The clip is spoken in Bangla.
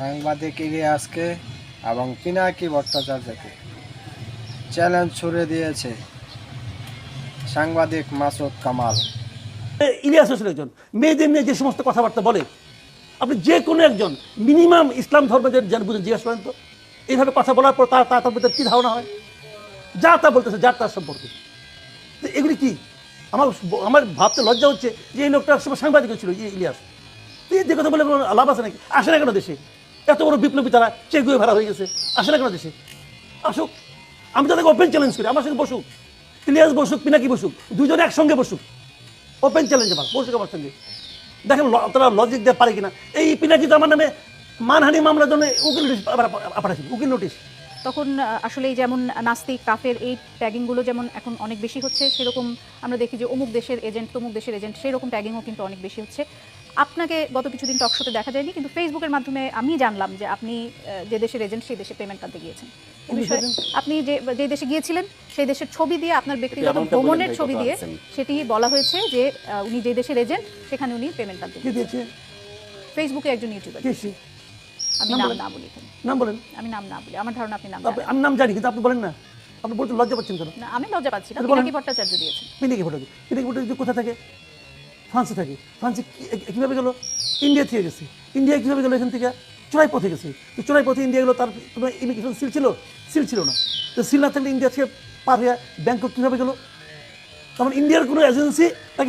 সাংবাদিক ইলিয়াসকে এবং পিনাকি ভট্টাচার্যকে চ্যালেঞ্জ ছুড়ে দিয়েছে সাংবাদিক মাসুদ কামাল। ইলিয়াস হোসেন একজন, মেয়েদের নিয়ে যে সমস্ত কথাবার্তা বলে, আপনি যে কোনো একজন মিনিমাম ইসলাম ধর্মের যার বুঝে জিজ্ঞাসা করেন তো, এইভাবে কথা বলার পর তার তার তার ভিতরে কী ধারণা হয়? যা তা বলতেছে যার তার সম্পর্কে। এগুলি কি? আমার আমার ভাবতে লজ্জা হচ্ছে যে এই লোকটা একসময় সাংবাদিক ছিল ইলিয়াস। তো এই যে কথা বলে লাভ আছে নাকি? আসে না কেন দেশে? এত বড় বিপ্লবী তারা চেগুয়ে ভাড়া হয়ে গেছে। আসে না কেন দেশে আসুক, আমি তাদেরকে ওপেন চ্যালেঞ্জ করি, আমার সঙ্গে বসুক। ইলিয়াস বসুক, পিনাকি বসুক দুজনে একসঙ্গে বসুক। ওপেন চ্যালেঞ্জ আমার বসুক আমার সঙ্গে। দেখেন তারা লজিক দিয়ে পারে কিনা। এই পিনাকি তো আমার নামে মানহানি মামলার জন্য উকিল নোটিশ পাঠাচ্ছি উকিল নোটিশ তখন আসলে যেমন নাস্তিক, কাফের, এই ট্যাগিংগুলো যেমন এখন অনেক বেশি হচ্ছে, সেরকম আমরা দেখি যে অমুক দেশের এজেন্ট তমুক দেশের এজেন্ট সেরকম ট্যাগিংও কিন্তু অনেক বেশি হচ্ছে। আপনাকে গত কিছুদিন টক শোতে দেখা যায়নি কিন্তু ফেসবুকের মাধ্যমে আমি জানলাম যে আপনি যে দেশের এজেন্ট সেই দেশে পেমেন্ট আনতে গিয়েছেন। আপনি যে যে দেশে গিয়েছিলেন সেই দেশের ছবি দিয়ে আপনার ব্যক্তিগত ভ্রমণের ছবি দিয়ে সেটি বলা হয়েছে যে উনি যে দেশের এজেন্ট সেখানে উনি পেমেন্ট আনতে গিয়েছেন। ফেসবুকে একজন ইউটিউবার? আমি নাম না বলি নাম বলেন। আমি নাম না বলি আমার ধারণা আপনি নাম আমি নাম জানি কিন্তু আপনি বলেন না। আপনি বলতে লজ্জা পাচ্ছেন কেন? না আমি লজ্জা পাচ্ছি না। পিনাকি ভট্টাচার্য দিয়েছেন। পিনাকি ফটো পিনাকি যদি কোথায় থাকে? ফ্রান্সে থাকি। ফ্রান্সে কীভাবে গেলো? ইন্ডিয়া থেকে গেছি। ইন্ডিয়া কীভাবে গেলো? এখান থেকে চোরাই পথে গেছি। তো চোরাই পথে ইন্ডিয়া গেলো, তার ইমিগ্রেশন সিল ছিল? সিল ছিল না। তো সিল না থাকলে ইন্ডিয়া থেকে পার হয়ে ব্যাংকক কীভাবে গেলো? তখন ইন্ডিয়ার কোনো এজেন্সি তাকে